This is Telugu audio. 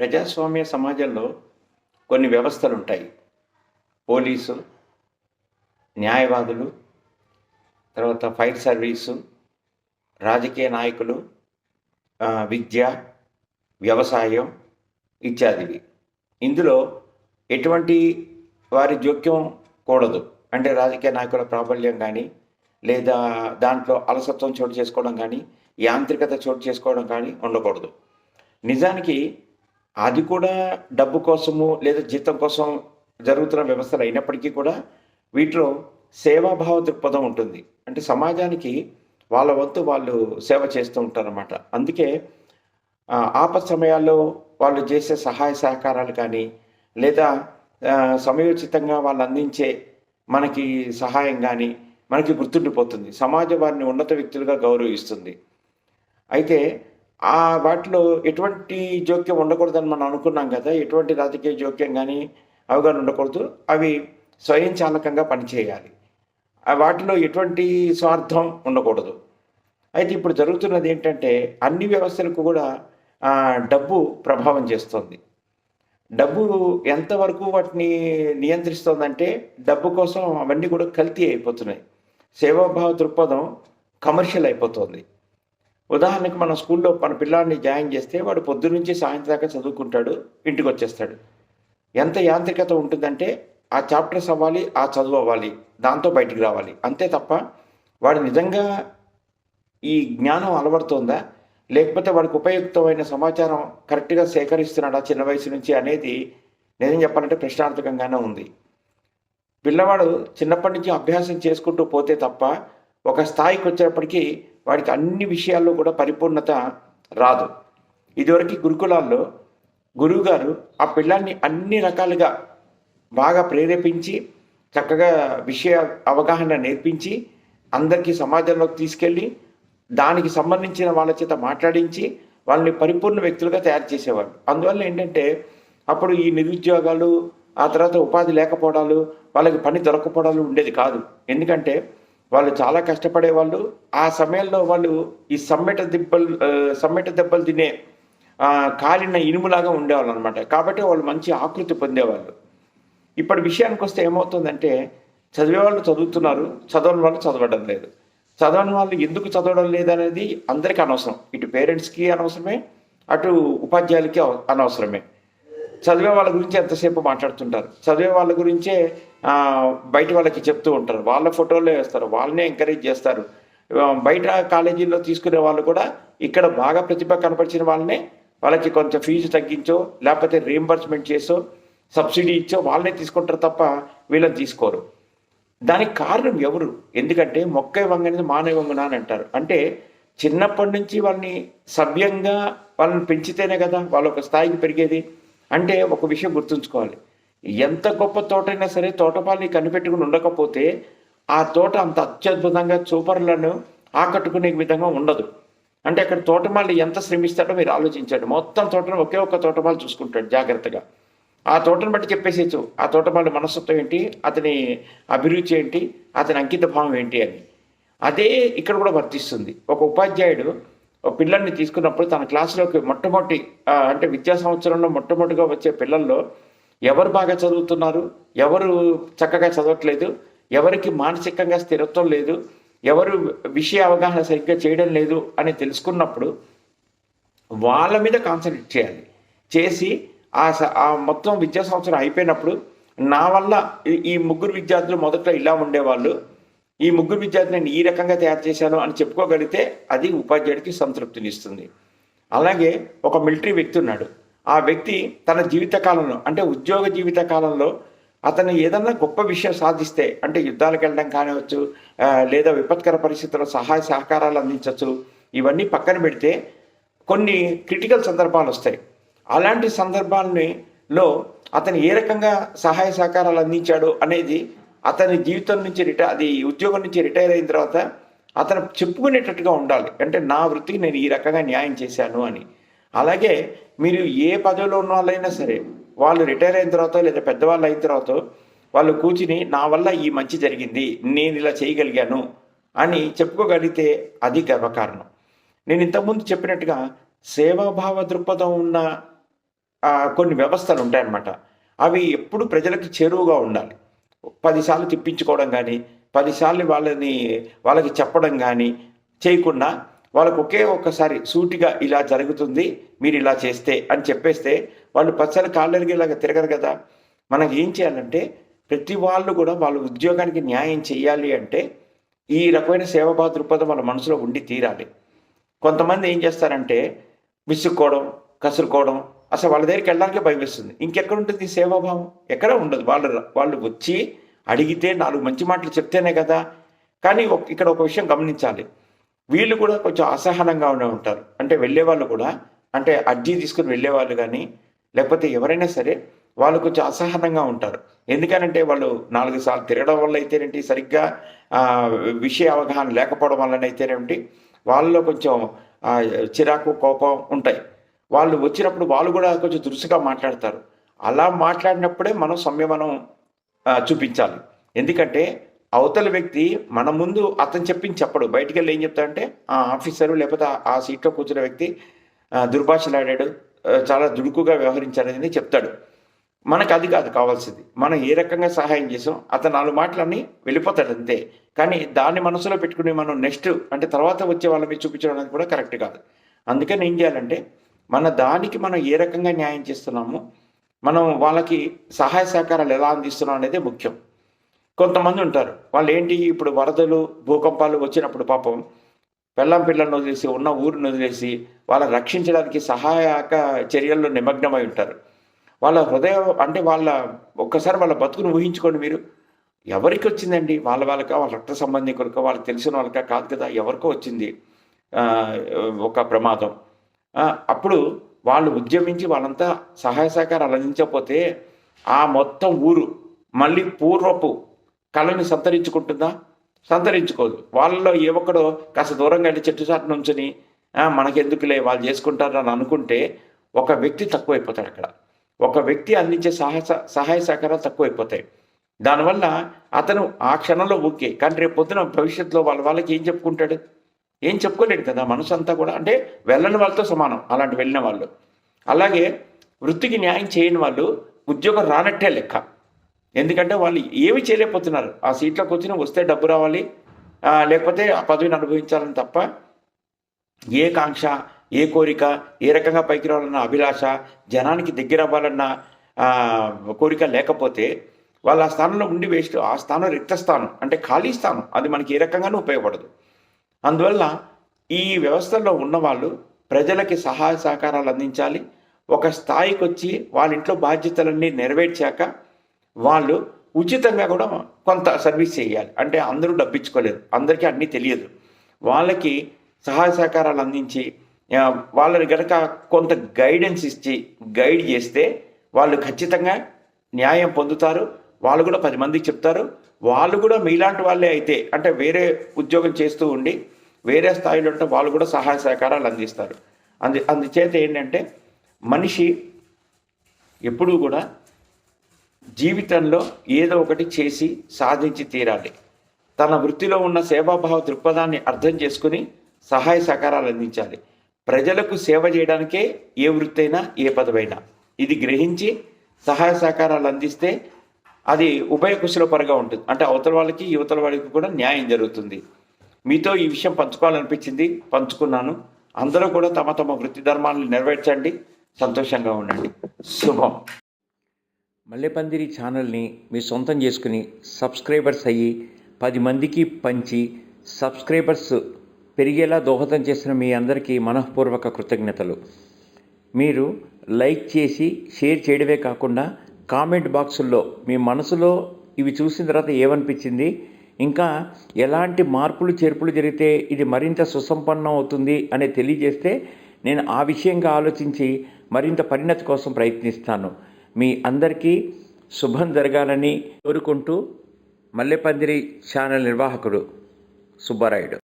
ప్రజాస్వామ్య సమాజంలో కొన్ని వ్యవస్థలు ఉంటాయి పోలీసు న్యాయవాదులు తర్వాత ఫైర్ సర్వీసు రాజకీయ నాయకులు విద్య వ్యవసాయం ఇత్యాదివి. ఇందులో ఎటువంటి వారి జోక్యం కూడదు. అంటే రాజకీయ నాయకుల ప్రాబల్యం కానీ లేదా దాంట్లో అలసత్వం చోటు చేసుకోవడం కానీ యాంత్రికత చోటు చేసుకోవడం కానీ ఉండకూడదు. నిజానికి అది కూడా డబ్బు కోసము లేదా జీతం కోసం జరుగుతున్న వ్యవస్థలు అయినప్పటికీ కూడా వీటిలో సేవాభావ దృక్పథం ఉంటుంది. అంటే సమాజానికి వాళ్ళ వంతు వాళ్ళు సేవ చేస్తూ ఉంటారన్నమాట. అందుకే ఆప సమయాల్లో వాళ్ళు చేసే సహాయ సహకారాలు కానీ లేదా సమయోచితంగా వాళ్ళు అందించే మనకి సహాయం కానీ మనకి గుర్తుండిపోతుంది. సమాజం వారిని ఉన్నత వ్యక్తులుగా గౌరవిస్తుంది. అయితే ఆ వాటిలో ఎటువంటి జోక్యం ఉండకూడదని మనం అనుకున్నాం కదా ఎటువంటి రాజకీయ జోక్యం కానీ అవగాహన ఉండకూడదు అవి స్వయంచాలకంగా పనిచేయాలి. వాటిలో ఎటువంటి స్వార్థం ఉండకూడదు. అయితే ఇప్పుడు జరుగుతున్నది ఏంటంటే అన్ని వ్యవస్థలకు కూడా డబ్బు ప్రభావం చేస్తుంది. డబ్బు ఎంతవరకు వాటిని నియంత్రిస్తుందంటే డబ్బు కోసం అవన్నీ కూడా కల్తీ అయిపోతున్నాయి. సేవాభావ దృక్పథం కమర్షియల్ అయిపోతుంది. ఉదాహరణకు మన స్కూల్లో మన పిల్లాడిని జాయిన్ చేస్తే వాడు పొద్దునుంచి సాయంత్రం దాకా చదువుకుంటాడు ఇంటికి వచ్చేస్తాడు. ఎంత యాంత్రికత ఉంటుందంటే ఆ చాప్టర్స్ అవ్వాలి ఆ చదువు అవ్వాలి దాంతో బయటికి రావాలి. అంతే తప్ప వాడు నిజంగా ఈ జ్ఞానం అలవడుతుందా? లేకపోతే వాడికి ఉపయుక్తమైన సమాచారం కరెక్ట్గా సేకరిస్తున్నాడా చిన్న వయసు నుంచి అనేది నిజం చెప్పాలంటే ప్రశ్నార్థకంగానే ఉంది. పిల్లవాడు చిన్నప్పటి నుంచి అభ్యాసం చేసుకుంటూ పోతే తప్ప ఒక స్థాయికి వచ్చేటప్పటికీ వాడికి అన్ని విషయాల్లో కూడా పరిపూర్ణత రాదు. ఇదివరకు గురుకులాల్లో గురువుగారు ఆ పిల్లాన్ని అన్ని రకాలుగా బాగా ప్రేరేపించి చక్కగా విషయ అవగాహన నేర్పించి అందరికీ సమాజంలోకి తీసుకెళ్ళి దానికి సంబంధించిన వాళ్ళ చేత మాట్లాడించి వాళ్ళని పరిపూర్ణ వ్యక్తులుగా తయారు చేసేవారు. అందువల్ల ఏంటంటే అప్పుడు ఈ నిరుద్యోగాలు ఆ తర్వాత ఉపాధి లేకపోవడాలు వాళ్ళకి పని దొరకపోవడాలు ఉండేది కాదు. ఎందుకంటే వాళ్ళు చాలా కష్టపడే వాళ్ళు ఆ సమయంలో వాళ్ళు ఈ సమ్మెట దెబ్బలు సమ్మెట దెబ్బలు తినే కాలిన ఇనుములాగా ఉండేవాళ్ళు అనమాట కాబట్టి వాళ్ళు మంచి ఆకృతి పొందేవాళ్ళు. ఇప్పటి విషయానికి వస్తే ఏమవుతుందంటే చదివే వాళ్ళు చదువుతున్నారు చదవని వాళ్ళు చదవడం లేదు. చదవని వాళ్ళు ఎందుకు చదవడం లేదనేది అందరికీ అనవసరం. ఇటు పేరెంట్స్కి అనవసరమే అటు ఉపాధ్యాయులకి అవ- అనవసరమే. చదివే వాళ్ళ గురించి ఎంతసేపు మాట్లాడుతుంటారు? చదివే వాళ్ళ గురించే బయట వాళ్ళకి చెప్తూ ఉంటారు. వాళ్ళ ఫోటోలే వేస్తారు. వాళ్ళనే ఎంకరేజ్ చేస్తారు. బయట కాలేజీల్లో తీసుకునే వాళ్ళు కూడా ఇక్కడ బాగా ప్రతిభ కనపరిచిన వాళ్ళనే వాళ్ళకి కొంచెం ఫీజు తగ్గించో లేకపోతే రీఎంబర్స్మెంట్ చేసో సబ్సిడీ ఇచ్చో వాళ్ళనే తీసుకుంటారు తప్ప వీళ్ళని తీసుకోరు. దానికి కారణం ఎవరు? ఎందుకంటే మొక్క వంగనేది మానవ వంగున అని అంటారు. అంటే చిన్నప్పటి నుంచి వాళ్ళని సభ్యంగా వాళ్ళని పెంచితేనే కదా వాళ్ళు ఒక స్థాయికి పెరిగేది. అంటే ఒక విషయం గుర్తుంచుకోవాలి. ఎంత గొప్ప తోటైనా సరే తోటపాలి కనిపెట్టుకుని ఉండకపోతే ఆ తోట అంత అత్యద్భుతంగా చూపర్లను ఆకట్టుకునే విధంగా ఉండదు. అంటే అక్కడ తోటమాలి ఎంత శ్రమిస్తాడో మీరు ఆలోచించండి. మొత్తం తోటను ఒకే ఒక్క తోటమాలి చూసుకుంటాడు జాగ్రత్తగా. ఆ తోటను బట్టి చెప్పేసేచ్చు ఆ తోటమాలి మనస్తత్వం ఏంటి? అతని అభిరుచి ఏంటి? అతని అంకిత భావం ఏంటి అని. అదే ఇక్కడ కూడా వర్తిస్తుంది. ఒక ఉపాధ్యాయుడు పిల్లల్ని తీసుకున్నప్పుడు తన క్లాసులోకి మొట్టమొదటి అంటే విద్యా సంవత్సరంలో మొట్టమొదటిగా వచ్చే పిల్లల్లో ఎవరు బాగా చదువుతున్నారు? ఎవరు చక్కగా చదవట్లేదు? ఎవరికి మానసికంగా స్థిరత్వం లేదు? ఎవరు విషయ అవగాహన సరిగ్గా చేయడం లేదు అని తెలుసుకున్నప్పుడు వాళ్ళ మీద కాన్సన్ట్రేట్ చేయాలి. చేసి ఆ స- ఆ మొత్తం విద్యా సంవత్సరం అయిపోయినప్పుడు నా వల్ల ఈ ముగ్గురు విద్యార్థులు మొదట్లో ఇలా ఉండేవాళ్ళు. ఈ ముగ్గురు విద్యార్థి నేను ఈ రకంగా తయారు చేశాను అని చెప్పుకోగలిగితే అది ఉపాధ్యాయుడికి సంతృప్తినిస్తుంది. అలాగే ఒక మిలిటరీ వ్యక్తి ఉన్నాడు. ఆ వ్యక్తి తన జీవితకాలంలో అంటే ఉద్యోగ జీవిత కాలంలో అతను ఏదన్నా గొప్ప విషయం సాధిస్తే అంటే యుద్ధాలకు వెళ్ళడం కానివచ్చు లేదా విపత్కర పరిస్థితుల్లో సహాయ సహకారాలు అందించవచ్చు ఇవన్నీ పక్కన పెడితే కొన్ని క్రిటికల్ సందర్భాలు వస్తాయి. అలాంటి సందర్భాలని లో అతను ఏ రకంగా సహాయ సహకారాలు అందించాడు అనేది అతని జీవితం నుంచి రిటైర్ అది ఉద్యోగం నుంచి రిటైర్ అయిన తర్వాత అతను చెప్పుకునేటట్టుగా ఉండాలి. అంటే నా వృత్తికి నేను ఈ రకంగా న్యాయం చేశాను అని. అలాగే మీరు ఏ పదవిలో ఉన్న వాళ్ళైనా సరే వాళ్ళు రిటైర్ అయిన తర్వాత లేదా పెద్దవాళ్ళు అయిన తర్వాత వాళ్ళు కూర్చుని నా వల్ల ఈ మంచి జరిగింది నేను ఇలా చేయగలిగాను అని చెప్పుకోగలిగితే అది గర్వకారణం. నేను ఇంతకుముందు చెప్పినట్టుగా సేవాభావ దృక్పథం ఉన్న కొన్ని వ్యవస్థలు ఉంటాయన్నమాట. అవి ఎప్పుడు ప్రజలకు చేరువుగా ఉండాలి. పదిసార్లు తిప్పించుకోవడం కానీ పదిసార్లు వాళ్ళని వాళ్ళకి చెప్పడం కానీ చేయకుండా వాళ్ళకు ఒకే ఒక్కసారి సూటిగా ఇలా జరుగుతుంది మీరు ఇలా చేస్తే అని చెప్పేస్తే వాళ్ళు పచ్చని కాళ్ళరిగేలాగా తిరగరు కదా. మనకి ఏం చేయాలంటే ప్రతి వాళ్ళు కూడా వాళ్ళ ఉద్యోగానికి న్యాయం చేయాలి అంటే ఈ రకమైన సేవాభావ దృక్పథం వాళ్ళ మనసులో ఉండి తీరాలి. కొంతమంది ఏం చేస్తారంటే విసుక్కోవడం కసురుకోవడం అసలు వాళ్ళ దగ్గరికి వెళ్ళడానికి భయం వేస్తుంది. ఇంకెక్కడ ఉంటుంది ఈ సేవాభావం? ఎక్కడ ఉండదు. వాళ్ళు వాళ్ళు వచ్చి అడిగితే నాలుగు మంచి మాటలు చెప్తేనే కదా. కానీ ఇక్కడ ఒక విషయం గమనించాలి. వీళ్ళు కూడా కొంచెం అసహనంగా ఉండే ఉంటారు. అంటే వెళ్ళే వాళ్ళు కూడా అంటే అర్జీ తీసుకుని వెళ్ళే వాళ్ళు కానీ లేకపోతే ఎవరైనా సరే వాళ్ళు కొంచెం అసహనంగా ఉంటారు. ఎందుకనంటే వాళ్ళు నాలుగు సార్లు తిరగడం వల్ల అయితేనేంటి సరిగ్గా విషయ అవగాహన లేకపోవడం వల్లనైతేనేమిటి వాళ్ళలో కొంచెం చిరాకు కోపం ఉంటాయి. వాళ్ళు వచ్చినప్పుడు వాళ్ళు కూడా కొంచెం దురుసుగా మాట్లాడతారు. అలా మాట్లాడినప్పుడే మనం సంయమనం చూపించాలి. ఎందుకంటే అవతల వ్యక్తి మన ముందు అతను చెప్పింది చెప్పడు. బయటికి వెళ్ళి ఏం చెప్తాడంటే ఆ ఆఫీసరు లేకపోతే ఆ- సీట్లో కూర్చున్న వ్యక్తి దుర్భాషలాడాడు చాలా దుడుకుగా వ్యవహరించాడని చెప్తాడు. మనకు అది కాదు కావాల్సింది. మనం ఏ రకంగా సహాయం చేసాం అతను నాలుగు మాటలన్నీ వెళ్ళిపోతాడు అంతే. కానీ దాన్ని మనసులో పెట్టుకుని మనం నెక్స్ట్ అంటే తర్వాత వచ్చే వాళ్ళ మీద చూపించడం అనేది కూడా కరెక్ట్ కాదు. అందుకని ఏం చేయాలంటే మన దానికి మనం ఏ రకంగా న్యాయం చేస్తున్నాము మనం వాళ్ళకి సహాయ సహకారాలు ఎలా అందిస్తున్నాం అనేది ముఖ్యం. కొంతమంది ఉంటారు వాళ్ళు ఏంటి ఇప్పుడు వరదలు భూకంపాలు వచ్చినప్పుడు పాపం పెళ్ళం పిల్లలను వదిలేసి ఉన్న ఊరిని వదిలేసి వాళ్ళని రక్షించడానికి సహాయక చర్యల్లో నిమగ్నమై ఉంటారు. వాళ్ళ హృదయం అంటే వాళ్ళ ఒక్కసారి వాళ్ళ బతుకును ఊహించుకోండి మీరు. ఎవరికి వచ్చిందండి? వాళ్ళ వాళ్ళక వాళ్ళ రక్త సంబంధికులక వాళ్ళకి తెలిసిన వాళ్ళక కాదు కదా ఎవరికో వచ్చింది ఒక ప్రమాదం. అప్పుడు వాళ్ళు ఉద్యమించి వాళ్ళంతా సహాయ సహకారాలు అందించకపోతే ఆ మొత్తం ఊరు మళ్ళీ పూర్వపు కళని సంతరించుకుంటుందా? సంతరించుకోదు. వాళ్ళలో ఏ ఒక్కడో కాస్త దూరంగా వెళ్ళి చెట్టు చాటు నుంచుని మనకెందుకులే వాళ్ళు చేసుకుంటారు అని అనుకుంటే ఒక వ్యక్తి తక్కువైపోతాడు అక్కడ. ఒక వ్యక్తి అందించే సహాయ సహాయ సహకారాలు తక్కువైపోతాయి. దానివల్ల అతను ఆ క్షణంలో ఓకే కానీ రేపు పొద్దున భవిష్యత్తులో వాళ్ళ వాళ్ళకి ఏం చెప్పుకుంటాడు? ఏం చెప్పుకోలేడు కదా మనసు అంతా కూడా. అంటే వెళ్ళని వాళ్ళతో సమానం అలాంటి వెళ్ళిన వాళ్ళు. అలాగే వృత్తికి న్యాయం చేయని వాళ్ళు ఉద్యోగం రానట్టే లెక్క. ఎందుకంటే వాళ్ళు ఏమి చేయలేకపోతున్నారు. ఆ సీట్లోకి వచ్చిన వస్తే డబ్బు రావాలి లేకపోతే ఆ పదవిని అనుభవించాలని తప్ప ఏ కాంక్ష ఏ కోరిక ఏ రకంగా పైకి రావాలన్న అభిలాష జనానికి దగ్గర అవ్వాలన్న కోరిక లేకపోతే వాళ్ళు ఆ స్థానంలో ఉండి వేస్ట్ ఆ స్థానం రిక్త స్థానం అంటే ఖాళీ స్థానం. అది మనకి ఏ రకంగానూ ఉపయోగపడదు. అందువల్ల ఈ వ్యవస్థలో ఉన్నవాళ్ళు ప్రజలకి సహాయ సహకారాలు అందించాలి. ఒక స్థాయికి వచ్చి వాళ్ళ ఇంట్లో బాధ్యతలన్నీ నెరవేర్చాక వాళ్ళు ఉచితంగా కూడా కొంత సర్వీస్ చేయాలి. అంటే అందరూ డబ్బించుకోలేరు అందరికీ అన్నీ తెలియదు. వాళ్ళకి సహాయ సహకారాలు అందించి వాళ్ళని గనక కొంత గైడెన్స్ ఇచ్చి గైడ్ చేస్తే వాళ్ళు ఖచ్చితంగా న్యాయం పొందుతారు. వాళ్ళు కూడా పది మందికి చెప్తారు. వాళ్ళు కూడా మీలాంటి వాళ్ళే అయితే అంటే వేరే ఉద్యోగం చేస్తూ ఉండి వేరే స్థాయిలో ఉంటే వాళ్ళు కూడా సహాయ సహకారాలు అందిస్తారు. అందు అందుచేత ఏంటంటే మనిషి ఎప్పుడూ కూడా జీవితంలో ఏదో ఒకటి చేసి సాధించి తీరాలి. తన వృత్తిలో ఉన్న సేవాభావ దృక్పథాన్ని అర్థం చేసుకుని సహాయ సహకారాలు అందించాలి. ప్రజలకు సేవ చేయడానికే ఏ వృత్తి అయినా ఏ పదవైనా. ఇది గ్రహించి సహాయ సహకారాలు అందిస్తే అది ఉభయ కుశలపరగా ఉంటుంది. అంటే అవతల వాళ్ళకి యువతల వాళ్ళకి కూడా న్యాయం జరుగుతుంది. మీతో ఈ విషయం పంచుకోవాలనిపించింది పంచుకున్నాను. అందరూ కూడా తమ తమ వృత్తి ధర్మాలను నెరవేర్చండి. సంతోషంగా ఉండండి. శుభం. మల్లెపందిరి ఛానల్ని మీ సొంతం చేసుకుని సబ్స్క్రైబర్స్ అయ్యి పది మందికి పంచి సబ్స్క్రైబర్స్ పెరిగేలా దోహదం చేసిన మీ అందరికీ మనఃపూర్వక కృతజ్ఞతలు. మీరు లైక్ చేసి షేర్ చేయడమే కాకుండా కామెంట్ బాక్సుల్లో మీ మనసులో ఇవి చూసిన తర్వాత ఏమనిపించింది? ఇంకా ఎలాంటి మార్పులు చేర్పులు జరిగితే ఇది మరింత సుసంపన్నం అవుతుంది అని తెలియజేస్తే నేను ఆ విషయంగా ఆలోచించి మరింత పరిణతి కోసం ప్రయత్నిస్తాను. మీ అందరికీ శుభం జరగాలని కోరుకుంటూ మల్లెపందిరి ఛానల్ నిర్వాహకుడు సుబ్బారాయుడు.